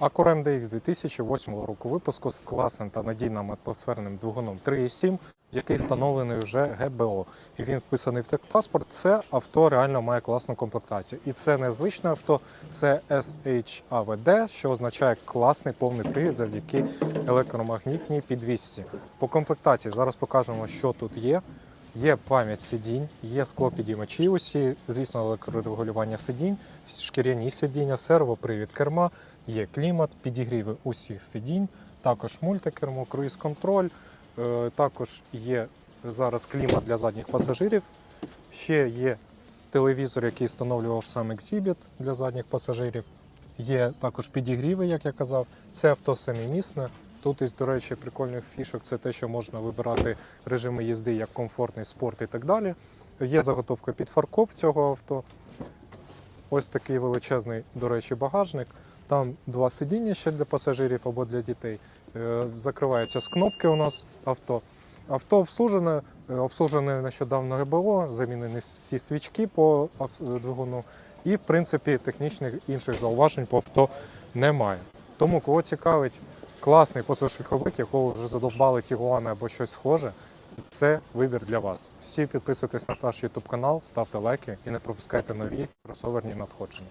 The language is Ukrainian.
Acura MDX 2008 року випуску з класним та надійним атмосферним двигуном 3.7, який встановлений вже ГБО. І він вписаний в техпаспорт. Це авто реально має класну комплектацію. І це не звичне авто, це SHAVD, що означає класний повний привід завдяки електромагнітній підвісці. По комплектації зараз покажемо, що тут є. Є пам'ять сидінь, є склопідіймачі усі, звісно, електрорегулювання сидінь, шкіряні сидіння, сервопривід керма, є клімат, підігріви усіх сидінь, також мультикермо, круїз-контроль, е, також є зараз клімат для задніх пасажирів. Ще є телевізор, який встановлював сам Exhibit для задніх пасажирів. Є також підігріви, як я казав. Це авто семимісне. Тут із, до речі, прикольних фішок це те, що можна вибирати режими їзди як комфортний спорт і так далі. Є заготовка під фаркоп цього авто. Ось такий величезний, до речі, багажник. Там два сидіння ще для пасажирів або для дітей. Е, Закривається з кнопки у нас авто. Авто обслужене, е, обслужене нещодавно ГБО, замінені всі свічки по двигуну. І, в принципі, технічних інших зауважень по авто немає. Тому, кого цікавить класний позашляховик, якого вже задовбали Тігуани або щось схоже, це вибір для вас. Всі підписуйтесь на наш YouTube канал, ставте лайки і не пропускайте нові кросоверні надходження.